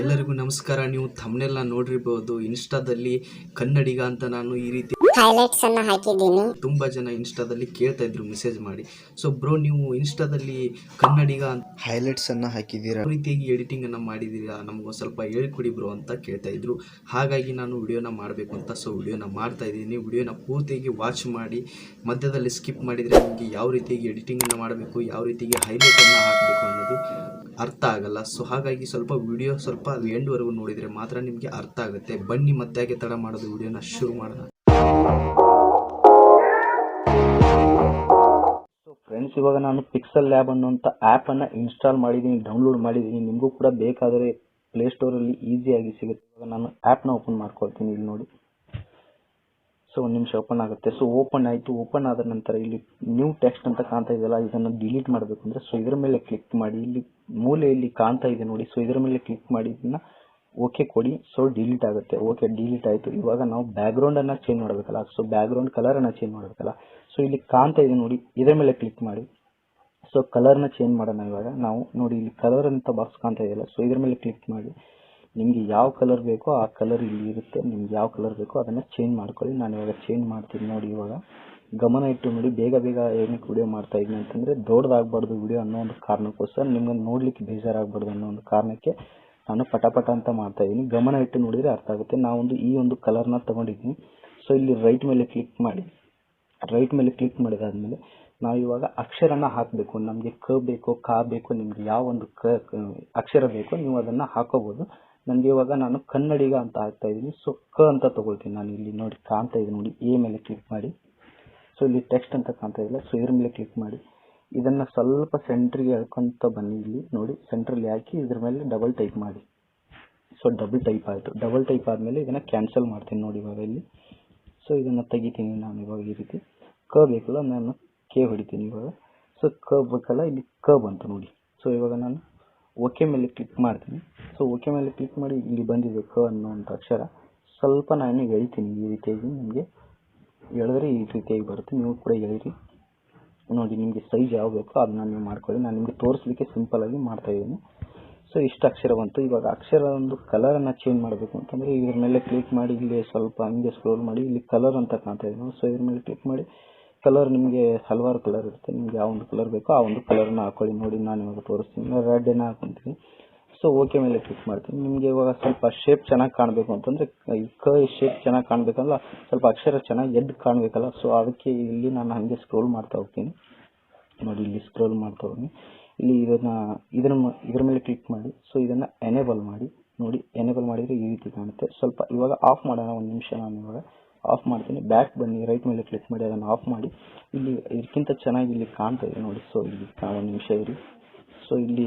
ಎಲ್ಲರಿಗೂ ನಮಸ್ಕಾರ. ನೀವು ತಮ್ಮನೆಲ್ಲ ನೋಡಿರ್ಬೋದು. ಇನ್ಸ್ಟಾದಲ್ಲಿ ಕನ್ನಡಿಗ ಅಂತ ನಾನು ಈ ರೀತಿ ಹೈಲೈಟ್ಸ್ ಅನ್ನ ಹಾಕಿದ್ದೀನಿ. ತುಂಬ ಜನ ಇನ್ಸ್ಟಾದಲ್ಲಿ ಕೇಳ್ತಾ ಇದ್ರು ಮೆಸೇಜ್ ಮಾಡಿ. ಸೊ ಬ್ರೋ ನೀವು ಇನ್ಸ್ಟಾದಲ್ಲಿ ಕನ್ನಡಿಗ ಅಂತ ಹೈಲೈಟ್ಸ್ ಅನ್ನ ಹಾಕಿದ್ದೀರಾ? ಯಾವ ರೀತಿಯಾಗಿ ಎಡಿಟಿಂಗ್ ಅನ್ನ ಮಾಡಿದ್ದೀರಾ? ನಮ್ಗೆ ಸ್ವಲ್ಪ ಹೇಳ್ಕೊಡಿ ಬ್ರೋ ಅಂತ ಕೇಳ್ತಾ ಇದ್ರು. ಹಾಗಾಗಿ ನಾನು ವಿಡಿಯೋನ ಮಾಡಬೇಕು ಅಂತ ಸೊ ವಿಡಿಯೋನ ಮಾಡ್ತಾ ಇದ್ದೀನಿ. ವಿಡಿಯೋನ ಪೂರ್ತಿಯಾಗಿ ವಾಚ್ ಮಾಡಿ. ಮಧ್ಯದಲ್ಲಿ ಸ್ಕಿಪ್ ಮಾಡಿದರೆ ನಿಮಗೆ ಯಾವ ರೀತಿಯಾಗಿ ಎಡಿಟಿಂಗನ್ನು ಮಾಡಬೇಕು ಯಾವ ರೀತಿಯಾಗಿ ಹೈಲೈಟನ್ನು ಹಾಕಬೇಕು ಅನ್ನೋದು ಅರ್ಥ ಆಗಲ್ಲ. ಸೊ ಹಾಗಾಗಿ ಸ್ವಲ್ಪ ವಿಡಿಯೋ ಸ್ವಲ್ಪ ಎಂಡ್ವರೆಗೂ ನೋಡಿದರೆ ಮಾತ್ರ ನಿಮಗೆ ಅರ್ಥ ಆಗುತ್ತೆ. ಬನ್ನಿ ಮತ್ತೆ ಹಾಗೆ ತಡ ಮಾಡೋದು ವಿಡಿಯೋನ ಶುರು ಮಾಡೋಣ. ಸೊ ಫ್ರೆಂಡ್ಸ್ ಇವಾಗ ನಾನು ಪಿಕ್ಸಲ್ ಲ್ಯಾಬ್ ಅನ್ನುವಂಥ ಆ್ಯಪನ್ನು ಇನ್ಸ್ಟಾಲ್ ಮಾಡಿದ್ದೀನಿ ಡೌನ್ಲೋಡ್ ಮಾಡಿದ್ದೀನಿ ನಿಮಗೂ ಕೂಡ ಬೇಕಾದರೆ ಪ್ಲೇಸ್ಟೋರಲ್ಲಿ ಈಸಿಯಾಗಿ ಸಿಗುತ್ತೆ. ಇವಾಗ ನಾನು ಆ್ಯಪ್ನ ಓಪನ್ ಮಾಡ್ಕೊಳ್ತೀನಿ, ಇಲ್ಲಿ ನೋಡಿ. ಸೊ ಒಂದು ನಿಮಿಷ ಓಪನ್ ಆಗುತ್ತೆ. ಸೊ ಓಪನ್ ಆಯಿತು. ಓಪನ್ ಆದ ನಂತರ ಇಲ್ಲಿ ನ್ಯೂ ಟೆಕ್ಸ್ಟ್ ಅಂತ ಕಾಣ್ತಾ ಇದೆಯಲ್ಲ, ಇದನ್ನು ಡಿಲೀಟ್ ಮಾಡಬೇಕು ಅಂದರೆ ಸೊ ಇದರ ಮೇಲೆ ಕ್ಲಿಕ್ ಮಾಡಿ. ಇಲ್ಲಿ ಮೂಲೆಯಲ್ಲಿ ಕಾಣ್ತಾ ಇದೆ ನೋಡಿ. ಸೊ ಇದರ ಮೇಲೆ ಕ್ಲಿಕ್ ಮಾಡಿ, ಇದನ್ನ ಓಕೆ ಕೊಡಿ. ಸೊ ಡಿಲೀಟ್ ಆಗುತ್ತೆ. ಓಕೆ ಡಿಲೀಟ್ ಆಯಿತು. ಇವಾಗ ನಾವು ಬ್ಯಾಕ್ಗ್ರೌಂಡನ್ನು ಚೇಂಜ್ ಮಾಡಬೇಕಲ್ಲ. ಸೊ ಬ್ಯಾಕ್ಗ್ರೌಂಡ್ ಕಲರನ್ನು ಚೇಂಜ್ ಮಾಡಬೇಕಲ್ಲ. ಸೊ ಇಲ್ಲಿ ಕಾಣ್ತಾ ಇದೆ ನೋಡಿ. ಇದರ ಮೇಲೆ ಕ್ಲಿಕ್ ಮಾಡಿ. ಸೊ ಕಲರ್ನ ಚೇಂಜ್ ಮಾಡೋಣ ಇವಾಗ. ನಾವು ನೋಡಿ, ಇಲ್ಲಿ ಕಲರ್ ಅಂತ ಬಾಕ್ಸ್ ಕಾಣ್ತಾ ಇದೆಯಲ್ಲ. ಸೊ ಇದರ ಮೇಲೆ ಕ್ಲಿಕ್ ಮಾಡಿ. ನಿಮಗೆ ಯಾವ ಕಲರ್ ಬೇಕೋ ಆ ಕಲರ್ ಇಲ್ಲಿ ಇರುತ್ತೆ, ನಿಮ್ಗೆ ಯಾವ ಕಲರ್ ಬೇಕೋ ಅದನ್ನು ಚೇಂಜ್ ಮಾಡ್ಕೊಳ್ಳಿ. ನಾನು ಇವಾಗ ಚೇಂಜ್ ಮಾಡ್ತೀನಿ ನೋಡಿ ಇವಾಗ. ಗಮನ ಇಟ್ಟು ನೋಡಿ, ಬೇಗ ಬೇಗ ಏನಕ್ಕೆ ವಿಡಿಯೋ ಮಾಡ್ತಾ ಇದ್ದೀನಿ ಅಂತಂದರೆ ದೊಡ್ಡದಾಗಬಾರ್ದು ವಿಡಿಯೋ ಅನ್ನೋ ಒಂದು ಕಾರಣಕ್ಕೋಸ್ಕರ ನಿಮ್ಗೆ ನೋಡಲಿಕ್ಕೆ ಬೇಜಾರಾಗಬಾರ್ದು ಅನ್ನೋ ಒಂದು ಕಾರಣಕ್ಕೆ ನಾನು ಪಟಾಪಟ ಅಂತ ಮಾಡ್ತಾ ಇದ್ದೀನಿ. ಗಮನ ಇಟ್ಟು ನೋಡಿದರೆ ಅರ್ಥ ಆಗುತ್ತೆ. ನಾವೊಂದು ಈ ಒಂದು ಕಲರ್ನ ತಗೊಂಡಿದ್ದೀನಿ ಸೊ ಇಲ್ಲಿ ರೈಟ್ ಮೇಲೆ ಕ್ಲಿಕ್ ಮಾಡಿ. ರೈಟ್ ಮೇಲೆ ಕ್ಲಿಕ್ ಮಾಡಿದಾದ್ಮೇಲೆ ನಾವು ಇವಾಗ ಅಕ್ಷರನ ಹಾಕಬೇಕು. ನಮಗೆ ಕ ಬೇಕೋ, ಕಾ ಬೇಕೋ, ನಿಮ್ಗೆ ಯಾವ ಒಂದು ಕ, ಅಕ್ಷರ ಬೇಕೋ ನೀವು ಅದನ್ನು ಹಾಕೋಬೋದು. ನನಗೆ ಇವಾಗ ನಾನು ಕನ್ನಡಿಗ ಅಂತ ಹಾಕ್ತಾ ಇದ್ದೀನಿ. ಸೊ ಕ ಅಂತ ತಗೊಳ್ತೀನಿ. ನಾನು ಇಲ್ಲಿ ನೋಡಿ ಕಾಣ್ತಾ ಇದೆ ನೋಡಿ. ಎ ಮೇಲೆ ಕ್ಲಿಕ್ ಮಾಡಿ. ಸೊ ಇಲ್ಲಿ ಟೆಕ್ಸ್ಟ್ ಅಂತ ಕಾಣ್ತಾ ಇಲ್ಲ ಸೊ ಇದ್ರ ಮೇಲೆ ಕ್ಲಿಕ್ ಮಾಡಿ. ಇದನ್ನು ಸ್ವಲ್ಪ ಸೆಂಟ್ರಿಗೆ ಎಳ್ಕೊಂತ ಬನ್ನಿ ಇಲ್ಲಿ ನೋಡಿ. ಸೆಂಟ್ರಲ್ಲಿ ಹಾಕಿ ಇದ್ರ ಮೇಲೆ ಡಬಲ್ ಟೈಪ್ ಮಾಡಿ. ಸೊ ಡಬಲ್ ಟೈಪ್ ಆಯಿತು. ಡಬಲ್ ಟೈಪ್ ಆದಮೇಲೆ ಇದನ್ನು ಕ್ಯಾನ್ಸಲ್ ಮಾಡ್ತೀನಿ ನೋಡಿ ಇವಾಗ ಇಲ್ಲಿ. ಸೊ ಇದನ್ನು ತೆಗಿತೀನಿ ನಾನು ಇವಾಗ ಈ ರೀತಿ. ಕ ಬೇಕಲ್ಲ, ನಾನು ಕೆ ಹೊಡಿತೀನಿ ಇವಾಗ. ಸೊ ಕ ಬೇಕಲ್ಲ, ಇಲ್ಲಿ ಕ ಬಂತು ನೋಡಿ. ಸೊ ಇವಾಗ ನಾನು ಓಕೆ ಮೇಲೆ ಕ್ಲಿಕ್ ಮಾಡ್ತೀನಿ. ಸೊ ಓಕೆ ಮೇಲೆ ಕ್ಲಿಕ್ ಮಾಡಿ ಇಲ್ಲಿ ಬಂದಿದೆ ಕ ಅನ್ನುವಂಥ ಅಕ್ಷರ. ಸ್ವಲ್ಪ ನಾನು ಹೇಳ್ತೀನಿ ಈ ರೀತಿಯಾಗಿ ನಿಮಗೆ. ಹೇಳಿದ್ರೆ ಈ ರೀತಿಯಾಗಿ ಬರುತ್ತೆ. ನೀವು ಕೂಡ ಹೇಳಿರಿ. ನೋಡಿ, ನಿಮಗೆ ಸೈಜ್ ಯಾವ ಬೇಕೋ ಅದನ್ನ ನೀವು ಮಾಡ್ಕೊಳ್ಳಿ. ನಾನು ನಿಮಗೆ ತೋರಿಸ್ಲಿಕ್ಕೆ ಸಿಂಪಲ್ ಆಗಿ ಮಾಡ್ತಾ ಇದ್ದೀನಿ. ಸೊ ಇಷ್ಟು ಅಕ್ಷರ ಬಂತು. ಇವಾಗ ಅಕ್ಷರ ಒಂದು ಕಲರನ್ನು ಚೇಂಜ್ ಮಾಡಬೇಕು ಅಂತಂದರೆ ಇದ್ರ ಮೇಲೆ ಕ್ಲಿಕ್ ಮಾಡಿ, ಇಲ್ಲಿ ಸ್ವಲ್ಪ ಹಂಗೆ ಸ್ಕ್ರೋಲ್ ಮಾಡಿ, ಇಲ್ಲಿ ಕಲರ್ ಅಂತ ಕಾಣ್ತಾ ಇದೆ. ಸೊ ಇದ್ರ ಮೇಲೆ ಕ್ಲಿಕ್ ಮಾಡಿ ಕಲರ್ ನಿಮಗೆ ಹಲವಾರು ಕಲರ್ ಇರುತ್ತೆ. ನಿಮ್ಗೆ ಯಾವ ಒಂದು ಕಲರ್ ಬೇಕೋ ಆ ಒಂದು ಕಲರ್ನ ಹಾಕೊಳ್ಳಿ. ನೋಡಿ ನಾನು ಇವಾಗ ತೋರಿಸ್ತೀನಿ. ರೆಡ್ ರೆಡ್ಡನ್ನ ಹಾಕೊಂತೀನಿ ಸೊ ಓಕೆ ಮೇಲೆ ಕ್ಲಿಕ್ ಮಾಡ್ತೀನಿ. ನಿಮಗೆ ಇವಾಗ ಸ್ವಲ್ಪ ಶೇಪ್ ಚೆನ್ನಾಗಿ ಕಾಣಬೇಕು ಅಂತಂದರೆ, ಈ ಕ ಶೇಪ್ ಚೆನ್ನಾಗಿ ಕಾಣಬೇಕಲ್ಲ, ಸ್ವಲ್ಪ ಅಕ್ಷರ ಚೆನ್ನಾಗಿ ಎದ್ದು ಕಾಣಬೇಕಲ್ಲ. ಸೊ ಅದಕ್ಕೆ ಇಲ್ಲಿ ನಾನು ಹಾಗೆ ಸ್ಕ್ರೋಲ್ ಮಾಡ್ತಾ ಹೋಗ್ತೀನಿ. ನೋಡಿ, ಇಲ್ಲಿ ಸ್ಕ್ರೋಲ್ ಮಾಡ್ತಾ ಹೋಗಿ ಇಲ್ಲಿ ಇದನ್ನು ಇದರ ಇದ್ರ ಮೇಲೆ ಕ್ಲಿಕ್ ಮಾಡಿ. ಸೊ ಇದನ್ನು ಎನೇಬಲ್ ಮಾಡಿ. ನೋಡಿ ಎನೇಬಲ್ ಮಾಡಿದರೆ ಈ ರೀತಿ ಕಾಣುತ್ತೆ. ಸ್ವಲ್ಪ ಇವಾಗ ಆಫ್ ಮಾಡೋಣ. ಒಂದು ನಿಮಿಷ ನಾನು ಇವಾಗ ಆಫ್ ಮಾಡ್ತೀನಿ. ಬ್ಯಾಕ್ ಬನ್ನಿ ರೈಟ್ ಮೇಲೆ ಕ್ಲಿಕ್ ಮಾಡಿ, ಅದನ್ನು ಆಫ್ ಮಾಡಿ. ಇಲ್ಲಿ ಇದಕ್ಕಿಂತ ಚೆನ್ನಾಗಿ ಇಲ್ಲಿ ಕಾಣ್ತಾ ಇದೆ ನೋಡಿ. ಸೊ ಇಲ್ಲಿ ಒಂದು ನಿಮಿಷ ಇರಿ. ಸೊ ಇಲ್ಲಿ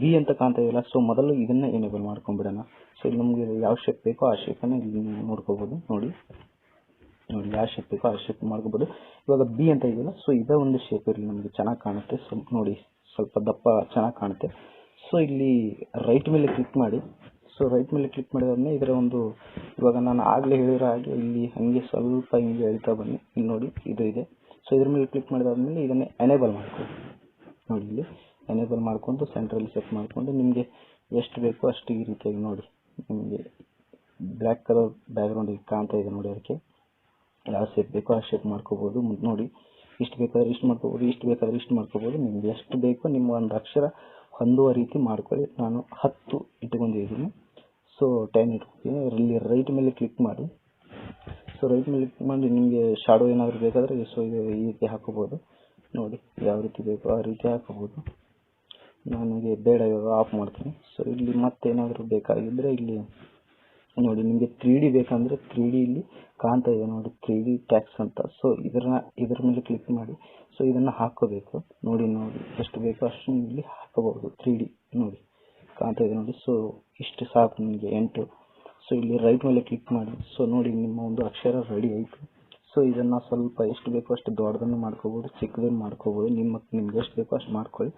ಬಿ ಅಂತ ಕಾಣ್ತಾ ಇದೆಯಲ್ಲ ಸೊ ಮೊದಲು ಇದನ್ನ ಎನೇಬಲ್ ಮಾಡ್ಕೊಂಡ್ಬಿಡೋಣ. ಸೊ ಇಲ್ಲಿ ನಮಗೆ ಯಾವ ಶೇಪ್ ಬೇಕೋ ಆ ಶೇಪನ್ನು ಇಲ್ಲಿ ನೋಡ್ಕೋಬೋದು. ನೋಡಿ. ನೋಡಿ, ಯಾವ ಶೇಪ್ ಬೇಕೋ ಆ ಶೇಪ್ ಮಾಡ್ಕೋಬೋದು. ಇವಾಗ ಬಿ ಅಂತ ಇದೆಯಲ್ಲ ಸೊ ಇದೇ ಒಂದು ಶೇಪ್ ಇರಲಿ ನಮಗೆ ಚೆನ್ನಾಗಿ ಕಾಣುತ್ತೆ. ಸೊ ನೋಡಿ, ಸ್ವಲ್ಪ ದಪ್ಪ ಚೆನ್ನಾಗಿ ಕಾಣುತ್ತೆ. ಸೊ ಇಲ್ಲಿ ರೈಟ್ ಮೇಲೆ ಕ್ಲಿಕ್ ಮಾಡಿ ಸೊ ರೈಟ್ ಮೇಲೆ ಕ್ಲಿಕ್ ಮಾಡಿದ್ರೆ ಇದರ ಒಂದು, ಇವಾಗ ನಾನು ಆಗಲೇ ಹೇಳಿರೋ ಹಾಗೆ ಇಲ್ಲಿ ಹಾಗೆ ಸ್ವಲ್ಪ ಹಿಂಗೆ ಹೇಳ್ತಾ ಬನ್ನಿ. ಇಲ್ಲಿ ನೋಡಿ, ಇದು ಇದೆ. ಸೊ ಇದ್ರ ಮೇಲೆ ಕ್ಲಿಕ್ ಮಾಡಿದಾದ್ಮೇಲೆ ಇದನ್ನೇ ಎನೇಬಲ್ ಮಾಡ್ಕೊಳ್ಳಿ. ನೋಡಿ ಇಲ್ಲಿ ಎನೇಬಲ್ ಮಾಡ್ಕೊಂಡು ಸೆಂಟ್ರಲ್ಲಿ ಸೆಟ್ ಮಾಡಿಕೊಂಡು ನಿಮಗೆ ಎಷ್ಟು ಬೇಕೋ ಅಷ್ಟು ಈ ರೀತಿಯಾಗಿ ನೋಡಿ. ನಿಮಗೆ ಬ್ಲ್ಯಾಕ್ ಕಲರ್ ಬ್ಯಾಕ್ಗ್ರೌಂಡ್ ಕಾಣ್ತಾ ಇದೆ ನೋಡಿ ಅದಕ್ಕೆ. ಯಾವ ಶೇಪ್ ಬೇಕೋ ಆ ಶೇಪ್ ಮಾಡ್ಕೋಬೋದು. ನೋಡಿ, ಇಷ್ಟು ಬೇಕಾದ್ರೆ ಇಷ್ಟು ಮಾಡ್ಕೋಬೋದು, ಇಷ್ಟು ಬೇಕಾದ್ರೆ ಇಷ್ಟು ಮಾಡ್ಕೋಬೋದು. ನಿಮ್ಗೆ ಎಷ್ಟು ಬೇಕೋ ನಿಮ್ಮ ಒಂದು ಅಕ್ಷರ ಹೊಂದುವ ರೀತಿ ಮಾಡ್ಕೊಳ್ಳಿ. ನಾನು ಹತ್ತು ಇಟ್ಕೊಂಡಿದ್ದೀನಿ ಸೊ ಟೆನ್ ಇಟ್ಕೊತೀನಿ ಇಲ್ಲಿ ರೈಟ್ ಮೇಲೆ ಕ್ಲಿಕ್ ಮಾಡಿ. ಸೊ ರೈಟ್ ಮೇಲೆ ಕ್ಲಿಕ್ ಮಾಡಿ ನಿಮಗೆ ಶಾಡೋ ಏನಾದರೂ ಬೇಕಾದರೆ ಸೊ ಇದು ಈ ರೀತಿ ಹಾಕೋಬೋದು ನೋಡಿ, ಯಾವ ರೀತಿ ಬೇಕೋ ಆ ರೀತಿ ಹಾಕೋಬೋದು ನನಗೆ ಬೇಡ, ಇವಾಗ ಆಫ್ ಮಾಡ್ತೀನಿ. ಸೊ ಇಲ್ಲಿ ಮತ್ತೇನಾದರೂ ಬೇಕಾಗಿದ್ದರೆ ಇಲ್ಲಿ, ನೋಡಿ, ನಿಮಗೆ ತ್ರೀ ಡಿ ಬೇಕಂದರೆ ತ್ರೀ ಡಿ ಇಲ್ಲಿ ಕಾಣ್ತಾ ಇದೆ. ನೋಡಿ ತ್ರೀ ಡಿ ಟ್ಯಾಕ್ಸ್ ಅಂತ. ಸೊ ಇದನ್ನ ಇದರ ಮೇಲೆ ಕ್ಲಿಕ್ ಮಾಡಿ. ಸೊ ಇದನ್ನು ಹಾಕೋಬೇಕು ನೋಡಿ ನೋಡಿ, ಎಷ್ಟು ಬೇಕೋ ಅಷ್ಟು ಇಲ್ಲಿ ಹಾಕೋಬಹುದು ತ್ರೀ ಡಿ ನೋಡಿ, ಕಾಣ್ತಾ ಇದೆ. ನೋಡಿ ಸೊ ಇಷ್ಟು ಸಾಕು ನಿಮಗೆ, ಎಂಟು. ಸೊ ಇಲ್ಲಿ ರೈಟ್ ಮೇಲೆ ಕ್ಲಿಕ್ ಮಾಡಿ. ಸೊ ನೋಡಿ, ನಿಮ್ಮ ಒಂದು ಅಕ್ಷರ ರೆಡಿ ಆಯಿತು. ಸೊ ಇದನ್ನು ಸ್ವಲ್ಪ ಎಷ್ಟು ಬೇಕೋ ಅಷ್ಟು ದೊಡ್ಡದನ್ನು ಮಾಡ್ಕೋಬೋದು, ಚಿಕ್ಕದನ್ನು ಮಾಡ್ಕೋಬೋದು. ನಿಮ್ಮ, ನಿಮ್ಗೆ ಎಷ್ಟು ಬೇಕೋ ಅಷ್ಟು ಮಾಡ್ಕೊಳ್ಳಿ.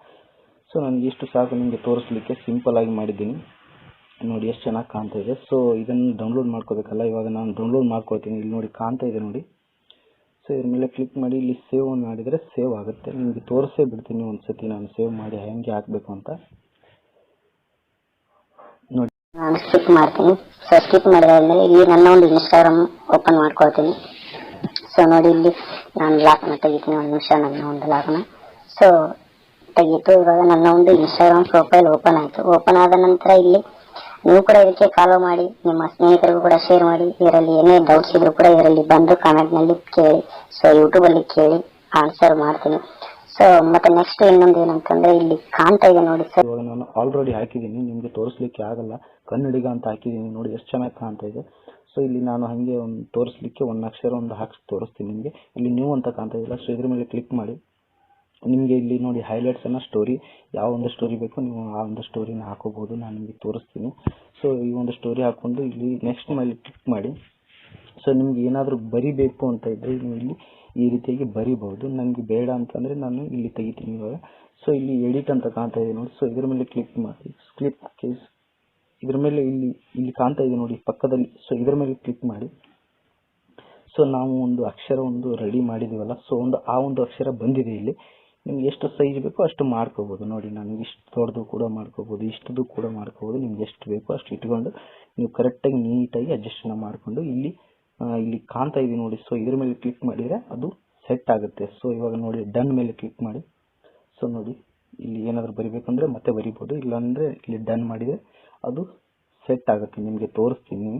ಸೊ ನನಗೆ ಇಷ್ಟು ಸಾಕು ನಿಮಗೆ ತೋರಿಸ್ಲಿಕ್ಕೆ ಸಿಂಪಲ್ ಆಗಿ ಮಾಡಿದ್ದೀನಿ. ನೋಡಿ, ಎಷ್ಟು ಚೆನ್ನಾಗಿ ಕಾಣ್ತಾ ಇದೆ. ಸೊ ಇದನ್ನು ಡೌನ್ಲೋಡ್ ಮಾಡ್ಕೋಬೇಕಲ್ಲ, ಇವಾಗ ನಾನು ಡೌನ್ಲೋಡ್ ಮಾಡ್ಕೊಳ್ತೀನಿ. ಇಲ್ಲಿ ನೋಡಿ ಕಾಣ್ತಾ ಇದೆ ನೋಡಿ. ಸೊ ಇದ್ರ ಮೇಲೆ ಕ್ಲಿಕ್ ಮಾಡಿ, ಇಲ್ಲಿ ಸೇವ್ ಮಾಡಿದರೆ ಸೇವ್ ಆಗುತ್ತೆ. ನಿಮಗೆ ತೋರಿಸೇ ಬಿಡ್ತೀನಿ ಒಂದು ಸತಿ ನಾನು ಸೇವ್ ಮಾಡಿ ಹೆಂಗೆ ಹಾಕಬೇಕು ಅಂತ. ಆ, ಸ್ಕಿಪ್ ಮಾಡ್ತೀನಿ. ಸೊ ಸ್ಕಿಪ್ ಮಾಡಿದಾದ್ಮೇಲೆ ಇಲ್ಲಿ ನನ್ನ ಒಂದು ಇನ್ಸ್ಟಾಗ್ರಾಮ್ ಓಪನ್ ಮಾಡ್ಕೊಳ್ತೀನಿ. ಸೊ ನೋಡಿ ಇಲ್ಲಿ ನಾನು ಲಾಕ್ನ ತೆಗಿತೀನಿ. ಒಂದು ನಿಮಿಷ ನನ್ನ ಒಂದು ಲಾಕ್ನ ಸೊ ತೆಗೀತು. ಇವಾಗ ನನ್ನ ಒಂದು ಇನ್ಸ್ಟಾಗ್ರಾಮ್ ಪ್ರೊಫೈಲ್ ಓಪನ್ ಆಯಿತು. ಓಪನ್ ಆದ ನಂತರ ಇಲ್ಲಿ ನೀವು ಕೂಡ ಇದಕ್ಕೆ ಫಾಲೋ ಮಾಡಿ. ನಿಮ್ಮ ಸ್ನೇಹಿತರಿಗೂ ಕೂಡ ಶೇರ್ ಮಾಡಿ. ಇದರಲ್ಲಿ ಏನೇ ಡೌಟ್ಸ್ ಇದ್ರು ಕೂಡ ಇದರಲ್ಲಿ ಬಂದು ಕಾಮೆಂಟ್ನಲ್ಲಿ ಕೇಳಿ. ಸೊ ಯೂಟ್ಯೂಬಲ್ಲಿ ಕೇಳಿ ಆನ್ಸರ್ ಮಾಡ್ತೀನಿ. ಮತ್ತೆ ನೆಕ್ಸ್ಟ್ ಇನ್ನೊಂದು ಏನಂತಂದ್ರೆ ಇಲ್ಲಿ ಕಾಣ್ತಾ ಇದೆ ನೋಡಿ ಸರ್ ಇವಾಗ ನಾನು ಆಲ್ರೆಡಿ ಹಾಕಿದ್ದೀನಿ, ನಿಮಗೆ ತೋರಿಸ್ಲಿಕ್ಕೆ ಆಗಲ್ಲ. ಕನ್ನಡಿಗ ಅಂತ ಹಾಕಿದ್ದೀನಿ ನೋಡಿ, ಎಷ್ಟು ಚೆನ್ನಾಗಿ ಕಾಣ್ತಾ ಇದೆ. ಸೊ ಇಲ್ಲಿ ನಾನು ಹಾಗೆ ಒಂದು ತೋರಿಸ್ಲಿಕ್ಕೆ ಒಂದು ಅಕ್ಷರ ಒಂದು ಹಾಕಿ ತೋರಿಸ್ತೀನಿ ನಿಮಗೆ. ಇಲ್ಲಿ ನ್ಯೂ ಅಂತ ಕಾಣ್ತಾ ಇಲ್ಲ ಸೊ ಇದ್ರ ಮೇಲೆ ಕ್ಲಿಕ್ ಮಾಡಿ. ನಿಮಗೆ ಇಲ್ಲಿ ನೋಡಿ ಹೈಲೈಟ್ಸ್ ಅನ್ನ ಸ್ಟೋರಿ ಯಾವ ಒಂದು ಸ್ಟೋರಿ ಬೇಕು ನೀವು ಆ ಒಂದು ಸ್ಟೋರಿನ ಹಾಕೋಬಹುದು ನಾನು ನಿಮಗೆ ತೋರಿಸ್ತೀನಿ. ಸೊ ಈ ಒಂದು ಸ್ಟೋರಿ ಹಾಕೊಂಡು ಇಲ್ಲಿ ನೆಕ್ಸ್ಟ್ ಮೇಲೆ ಕ್ಲಿಕ್ ಮಾಡಿ. ಸೊ ನಿಮ್ಗೆ ಏನಾದರೂ ಬರಿಬೇಕು ಅಂತ ಇದ್ದರೆ ನೀವು ಇಲ್ಲಿ ಈ ರೀತಿಯಾಗಿ ಬರಿಬಹುದು. ನನಗೆ ಬೇಡ ಅಂತಂದರೆ ನಾನು ಇಲ್ಲಿ ತೆಗಿತೀನಿ ಇವಾಗ. ಸೊ ಇಲ್ಲಿ ಎಡಿಟ್ ಅಂತ ಕಾಣ್ತಾ ಇದೆ ನೋಡಿ. ಸೊ ಇದ್ರ ಮೇಲೆ ಕ್ಲಿಕ್ ಮಾಡಿ ಕ್ಲಿಕ್ ಕೇಸ್ ಇದ್ರ ಮೇಲೆ ಇಲ್ಲಿ ಇಲ್ಲಿ ಕಾಣ್ತಾ ಇದೆ ನೋಡಿ ಪಕ್ಕದಲ್ಲಿ. ಸೊ ಇದ್ರ ಮೇಲೆ ಕ್ಲಿಕ್ ಮಾಡಿ. ಸೊ ನಾವು ಒಂದು ಅಕ್ಷರ ಒಂದು ರೆಡಿ ಮಾಡಿದೀವಲ್ಲ. ಸೊ ಒಂದು, ಆ ಒಂದು ಅಕ್ಷರ ಬಂದಿದೆ ಇಲ್ಲಿ. ನಿಮ್ಗೆ ಎಷ್ಟು ಸೈಜ್ ಬೇಕೋ ಅಷ್ಟು ಮಾಡ್ಕೋಬಹುದು ನೋಡಿ ನನಗೆ ಇಷ್ಟು ದೊಡ್ಡದು ಕೂಡ ಮಾಡ್ಕೋಬಹುದು ಇಷ್ಟದು ಕೂಡ ಮಾಡ್ಕೋಬಹುದು ನಿಮ್ಗೆ ಎಷ್ಟು ಬೇಕೋ ಅಷ್ಟು ಇಟ್ಕೊಂಡು ನೀವು ಕರೆಕ್ಟಾಗಿ ನೀಟಾಗಿ ಅಡ್ಜಸ್ಟ್ ಮಾಡಿಕೊಂಡು ಇಲ್ಲಿ ಇಲ್ಲಿ ಕಾಣ್ತಾ ಇದೆ ನೋಡಿ. ಸೊ ಇದ್ರ ಮೇಲೆ ಕ್ಲಿಕ್ ಮಾಡಿದರೆ ಅದು ಸೆಟ್ ಆಗುತ್ತೆ. ಸೊ ಇವಾಗ ನೋಡಿ ಡನ್ ಮೇಲೆ ಕ್ಲಿಕ್ ಮಾಡಿ. ಸೊ ನೋಡಿ, ಇಲ್ಲಿ ಏನಾದರೂ ಬರಿಬೇಕಂದ್ರೆ ಮತ್ತೆ ಬರಿಬೋದು. ಇಲ್ಲಾಂದರೆ ಇಲ್ಲಿ ಡನ್ ಮಾಡಿದರೆ ಅದು ಸೆಟ್ ಆಗುತ್ತೆ. ನಿಮಗೆ ತೋರಿಸ್ತೀನಿ.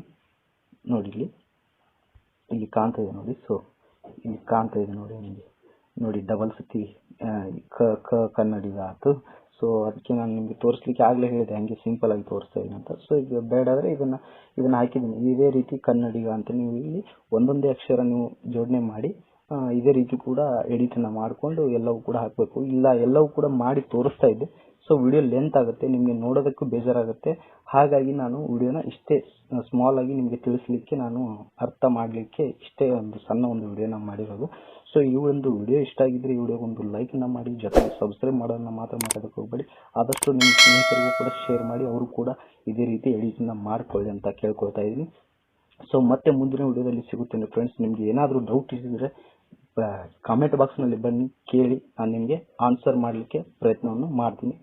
ನೋಡಿ, ಇಲ್ಲಿ ಇಲ್ಲಿ ಕಾಣ್ತಾ ಇದೆ ನೋಡಿ. ಸೊ ಇಲ್ಲಿ ಕಾಣ್ತಾ ಇದೆ ನೋಡಿ ನಿಮಗೆ. ನೋಡಿ ಡಬಲ್ ಸತಿ ಕ ಕ ಕನ್ನಡಿಗ ಆಯ್ತು ಸೊ ಅದಕ್ಕೆ ನಾನು ನಿಮಗೆ ತೋರಿಸ್ಲಿಕ್ಕೆ ಆಗಲೇ ಹೇಳಿದೆ, ಹಂಗೆ ಸಿಂಪಲ್ ಆಗಿ ತೋರಿಸ್ತಾ ಇದ್ದೀನಿ ಅಂತ. ಸೊ ಈಗ ಬೇಡ ಇದನ್ನು, ಇದನ್ನ ಹಾಕಿದ್ದೀನಿ. ಇದೇ ರೀತಿ ಕನ್ನಡಿಗ ಅಂತ ನೀವು ಇಲ್ಲಿ ಒಂದೊಂದೇ ಅಕ್ಷರ ನೀವು ಜೋಡಣೆ ಮಾಡಿ ಇದೇ ರೀತಿ ಕೂಡ ಎಡಿಟನ್ನು ಮಾಡಿಕೊಂಡು ಎಲ್ಲವೂ ಕೂಡ ಹಾಕಬೇಕು. ಇಲ್ಲ, ಎಲ್ಲವೂ ಕೂಡ ಮಾಡಿ ತೋರಿಸ್ತಾ ಇದ್ದೆ. ಸೊ ವಿಡಿಯೋ ಲೆಂತ್ ಆಗುತ್ತೆ, ನಿಮಗೆ ನೋಡೋದಕ್ಕೂ ಬೇಜಾರಾಗುತ್ತೆ. ಹಾಗಾಗಿ ನಾನು ವಿಡಿಯೋನ ಇಷ್ಟೇ ಸ್ಮಾಲ್ ಆಗಿ ನಿಮಗೆ ತಿಳಿಸ್ಲಿಕ್ಕೆ ನಾನು ಅರ್ಥ ಮಾಡಲಿಕ್ಕೆ ಇಷ್ಟೇ ಒಂದು ಸಣ್ಣ ಒಂದು ವಿಡಿಯೋನ ಮಾಡಿರೋದು. ಸೊ ಈ ಒಂದು ವಿಡಿಯೋ ಇಷ್ಟ ಆಗಿದ್ದರೆ ಈ ವಿಡಿಯೋಗೆ ಒಂದು ಲೈಕ್ನ ಮಾಡಿ, ಜೊತೆಗೆ ಸಬ್ಸ್ಕ್ರೈಬ್ ಮಾಡೋದನ್ನ ಮಾತ್ರ ಮಾಡೋದಕ್ಕೆ ಹೋಗಬೇಡಿ. ಆದಷ್ಟು ನಿಮ್ಮ ಸ್ನೇಹಿತರಿಗೂ ಕೂಡ ಶೇರ್ ಮಾಡಿ, ಅವರು ಕೂಡ ಇದೇ ರೀತಿ ಎಡಿಟನ್ನ ಮಾಡ್ಕೊಳ್ಳಿ ಅಂತ ಕೇಳ್ಕೊಳ್ತಾ ಇದ್ದೀನಿ. ಸೊ ಮತ್ತೆ ಮುಂದಿನ ವಿಡಿಯೋದಲ್ಲಿ ಸಿಗುತ್ತೇನೆ ಫ್ರೆಂಡ್ಸ್ ನಿಮಗೆ ಏನಾದರೂ ಡೌಟ್ ಇದ್ದರೆ ಕಾಮೆಂಟ್ ಬಾಕ್ಸ್ನಲ್ಲಿ ಬನ್ನಿ, ಕೇಳಿ, ನಾನು ನಿಮಗೆ ಆನ್ಸರ್ ಮಾಡಲಿಕ್ಕೆ ಪ್ರಯತ್ನವನ್ನು ಮಾಡ್ತೀನಿ.